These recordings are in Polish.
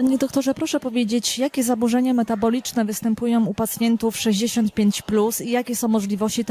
Panie doktorze, proszę powiedzieć, jakie zaburzenia metaboliczne występują u pacjentów 65 plus i jakie są możliwości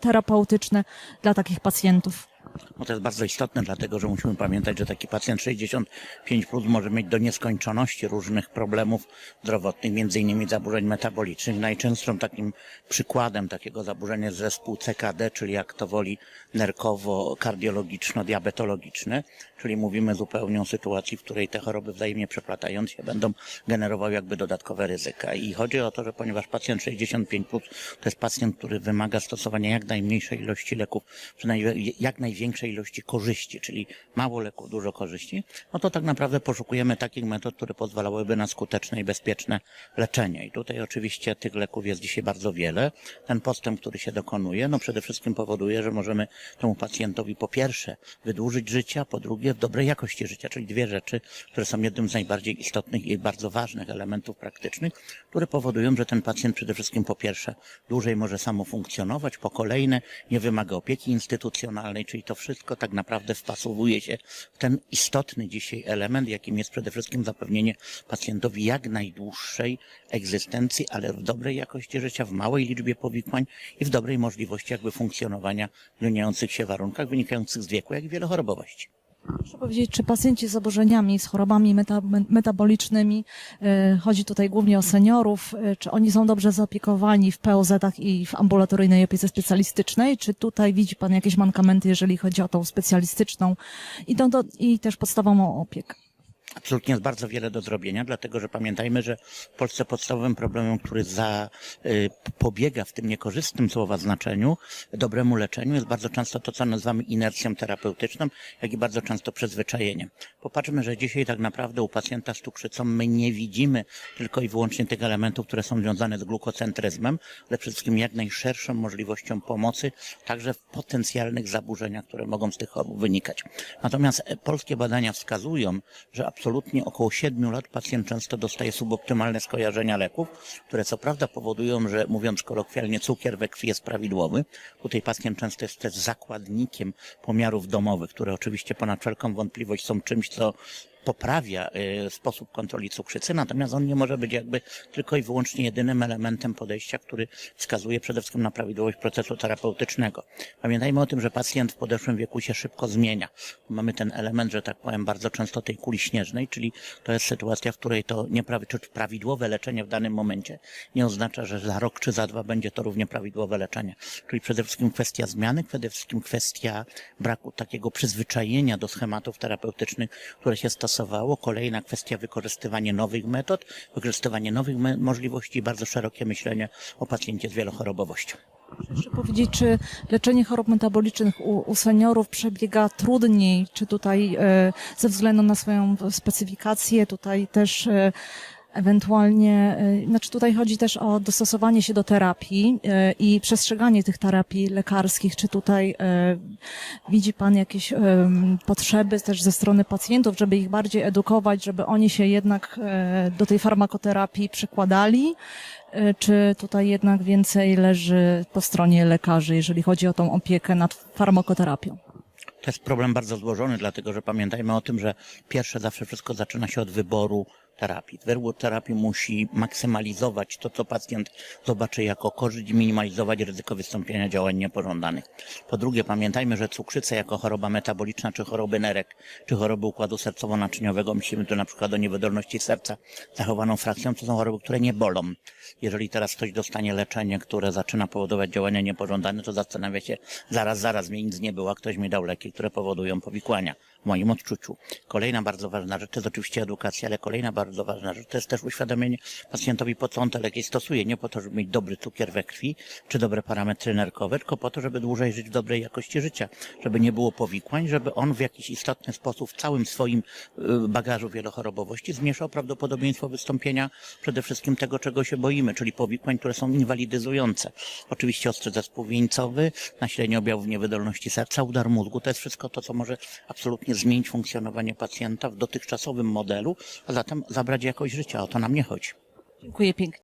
terapeutyczne dla takich pacjentów? No to jest bardzo istotne, dlatego że musimy pamiętać, że taki pacjent 65 plus może mieć do nieskończoności różnych problemów zdrowotnych, między innymi zaburzeń metabolicznych. Najczęstszym takim przykładem takiego zaburzenia jest zespół CKD, czyli jak to woli nerkowo-kardiologiczno-diabetologiczny, czyli mówimy zupełnie o sytuacji, w której te choroby wzajemnie przeplatając się będą generowały jakby dodatkowe ryzyka. I chodzi o to, że ponieważ pacjent 65 plus to jest pacjent, który wymaga stosowania jak najmniejszej ilości leków, przy naj, jak największej ilości korzyści, czyli mało leków, dużo korzyści, no to tak naprawdę poszukujemy takich metod, które pozwalałyby na skuteczne i bezpieczne leczenie. I tutaj oczywiście tych leków jest dzisiaj bardzo wiele. Ten postęp, który się dokonuje, no przede wszystkim powoduje, że możemy temu pacjentowi po pierwsze wydłużyć życie, po drugie w dobrej jakości życia, czyli dwie rzeczy, które są jednym z najbardziej istotnych i bardzo ważnych elementów praktycznych, które powodują, że ten pacjent przede wszystkim po pierwsze dłużej może samo funkcjonować, po kolejne nie wymaga opieki instytucjonalnej, czyli to wszystko tak naprawdę wpasowuje się w ten istotny dzisiaj element, jakim jest przede wszystkim zapewnienie pacjentowi jak najdłuższej egzystencji, ale w dobrej jakości życia, w małej liczbie powikłań i w dobrej możliwości jakby funkcjonowania w zmieniających się warunkach wynikających z wieku, jak i wielochorobowości. Proszę powiedzieć, czy pacjenci z zaburzeniami, z chorobami meta, metabolicznymi, e, chodzi tutaj głównie o seniorów, e, czy oni są dobrze zaopiekowani w POZ-ach i w ambulatoryjnej opiece specjalistycznej, czy tutaj widzi Pan jakieś mankamenty, jeżeli chodzi o tą specjalistyczną i, do, do, i też podstawową opiekę? Absolutnie jest bardzo wiele do zrobienia, dlatego że pamiętajmy, że w Polsce podstawowym problemem, który za, y, pobiega w tym niekorzystnym słowa znaczeniu dobremu leczeniu jest bardzo często to, co nazywamy inercją terapeutyczną, jak i bardzo często przyzwyczajeniem. Popatrzmy, że dzisiaj tak naprawdę u pacjenta z cukrzycą my nie widzimy tylko i wyłącznie tych elementów, które są związane z glukocentryzmem, ale przede wszystkim jak najszerszą możliwością pomocy, także w potencjalnych zaburzeniach, które mogą z tych chorób wynikać. Natomiast e, polskie badania wskazują, że absolutnie około 7 lat pacjent często dostaje suboptymalne skojarzenia leków, które co prawda powodują, że mówiąc kolokwialnie cukier we krwi jest prawidłowy. Tutaj pacjent często jest też zakładnikiem pomiarów domowych, które oczywiście ponad wszelką wątpliwość są czymś, co poprawia y, sposób kontroli cukrzycy, natomiast on nie może być jakby tylko i wyłącznie jedynym elementem podejścia, który wskazuje przede wszystkim na prawidłowość procesu terapeutycznego. Pamiętajmy o tym, że pacjent w podeszłym wieku się szybko zmienia. Mamy ten element, że tak powiem, bardzo często tej kuli śnieżnej, czyli to jest sytuacja, w której to nieprawi, czy prawidłowe leczenie w danym momencie nie oznacza, że za rok czy za dwa będzie to równie prawidłowe leczenie. Czyli przede wszystkim kwestia zmiany, przede wszystkim kwestia braku takiego przyzwyczajenia do schematów terapeutycznych, które się stosowało. Kolejna kwestia wykorzystywanie nowych metod, wykorzystywanie nowych me- możliwości i bardzo szerokie myślenie o pacjencie z wielochorobowością. Proszę powiedzieć, czy leczenie chorób metabolicznych u, u seniorów przebiega trudniej, czy tutaj e, ze względu na swoją specyfikację, tutaj też e, ewentualnie, e, znaczy tutaj chodzi też o dostosowanie się do terapii e, i przestrzeganie tych terapii lekarskich, czy tutaj e, widzi Pan jakieś potrzeby też ze strony pacjentów, żeby ich bardziej edukować, żeby oni się jednak do tej farmakoterapii przykładali, E, czy tutaj jednak więcej leży po stronie lekarzy, jeżeli chodzi o tą opiekę nad farmakoterapią? To jest problem bardzo złożony, dlatego że pamiętajmy o tym, że pierwsze zawsze wszystko zaczyna się od wyboru terapii. Wybór terapii musi maksymalizować to, co pacjent zobaczy jako korzyść minimalizować ryzyko wystąpienia działań niepożądanych. Po drugie, pamiętajmy, że cukrzyca jako choroba metaboliczna, czy choroby nerek, czy choroby układu sercowo-naczyniowego, myślimy tu na przykład o niewydolności serca zachowaną frakcją, to są choroby, które nie bolą. Jeżeli teraz ktoś dostanie leczenie, które zaczyna powodować działania niepożądane, to zastanawia się, zaraz, zaraz, mnie nic nie było, a ktoś mi dał leki, które powodują powikłania w moim odczuciu. Kolejna bardzo ważna rzecz to jest oczywiście edukacja, ale kolejna bardzo ważna rzecz to jest też uświadomienie pacjentowi, po co on te leki stosuje. Nie po to, żeby mieć dobry cukier we krwi, czy dobre parametry nerkowe, tylko po to, żeby dłużej żyć w dobrej jakości życia, żeby nie było powikłań, żeby on w jakiś istotny sposób w całym swoim y, bagażu wielochorobowości zmniejszał prawdopodobieństwo wystąpienia przede wszystkim tego, czego się boimy, czyli powikłań, które są inwalidyzujące. Oczywiście ostry zespół wieńcowy, nasilenie objawów niewydolności serca, udar mózgu, to jest wszystko to, co może absolutnie zmienić funkcjonowanie pacjenta w dotychczasowym modelu, a zatem zabrać jakość życia. O to nam nie chodzi. Dziękuję pięknie.